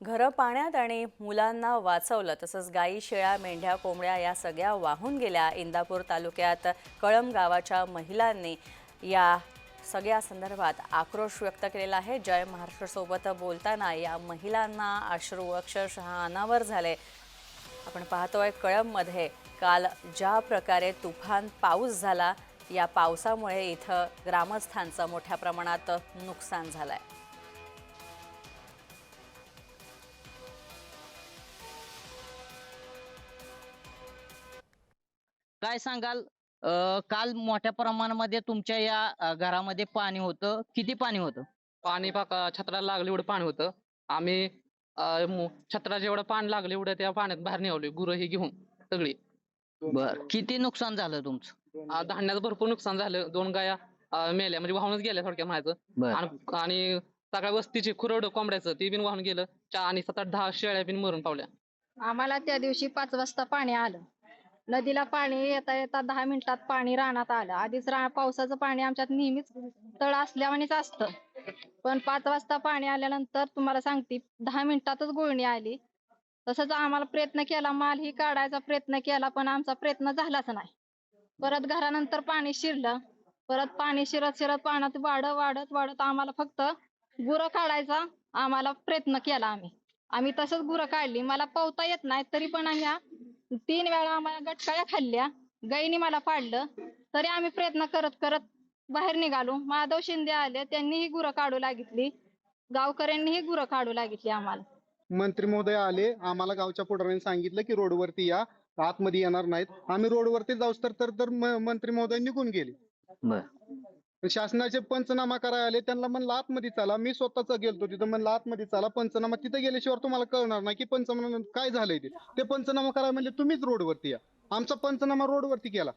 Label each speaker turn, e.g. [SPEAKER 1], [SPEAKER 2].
[SPEAKER 1] घरं पाण्यात आणि मुलांना वाचवलं तसंच गाई शेळ्या मेंढ्या कोंबड्या या सगळ्या वाहून गेल्या. इंदापूर तालुक्यात कळम गावाच्या महिलांनी या सगळ्या संदर्भात आक्रोश व्यक्त केलेला आहे. जय महाराष्ट्रसोबत बोलताना या महिलांना अश्रू अक्षरशः अनावर झाले. आपण पाहतोय कळममध्ये काल ज्या प्रकारे तुफान पाऊस झाला या पावसामुळे इथं ग्रामस्थांचं मोठ्या प्रमाणात नुकसान झालं आहे
[SPEAKER 2] काय सांगाल? अं, काल मोठ्या प्रमाणामध्ये तुमच्या या घरामध्ये पाणी होतं. किती पाणी होतं?
[SPEAKER 3] पाणी पाका छत्राला लागलं एवढं पाणी होतं. आम्ही छत्राला जेवढं पाणी लागलं एवढं त्या पाण्यात बाहेर निघालोय गुरं ही घेऊन सगळी.
[SPEAKER 2] बर. किती नुकसान झालं तुमचं?
[SPEAKER 3] धान्याचं भरपूर नुकसान झालं. दोन गाया मेल्या म्हणजे वाहूनच गेल्या थोडक्यात म्हणायचं आणि सगळ्या वस्तीची खुरड कोंबड्याचं ती बिन वाहून गेलं. चा आणि सात आठ दहा शेळ्या बिन मरून पावल्या.
[SPEAKER 4] आम्हाला त्या दिवशी पाच वाजता पाणी आलं. नदीला पाणी येता येता दहा मिनिटात पाणी रानात आलं. आधीच रा पावसाचं पाणी आमच्यात नेहमीच तळ असल्यावानीच असतं. पण पाच वाजता पाणी आल्यानंतर तुम्हाला सांगते दहा मिनिटातच गुळणी आली. तसंच आम्हाला प्रयत्न केला माल ही काढायचा प्रयत्न केला पण आमचा प्रयत्न झालाच नाही. परत घरानंतर पाणी शिरलं. परत पाणी शिरत शिरत पाण्यात वाढत वाढत वाढत आम्हाला फक्त गुरं काढायचा आम्हाला प्रयत्न केला आम्ही. आम्ही तसंच गुरं काढली. मला पोहता येत नाही तरी पण आम्ही तीन वेळा आम्हाला गटकाळ्या खाल्ल्या. गाईने मला पाडलं. तरी आम्ही प्रयत्न करत करत बाहेर निघालो. माधव शिंदे आले. त्यांनीही गुरं काढू लागितली. गावकऱ्यांनीही गुरं काढू लागितली आम्हाला.
[SPEAKER 5] मंत्री महोदय आले. आम्हाला गावच्या पुढाऱ्यांनी सांगितलं की रोडवरती या. आतमध्ये येणार नाहीत. आम्ही रोडवरती जाऊस तर तर तर म- मंत्री महोदय निघून गेले.
[SPEAKER 2] बर.
[SPEAKER 5] शासनाचे पंचनामा करायला आले त्यांना म्हणलं आतमध्ये चला मी स्वतःच गेलतो तिथं म्हणलं आतमध्ये चला पंचनामा तिथे गेल्याशिवाय तुम्हाला कळणार नाही की पंचनामा काय झालंय ते. ते पंचनामा करायला म्हणजे तुम्हीच रोडवरती या. आमचा पंचनामा रोडवरती केला.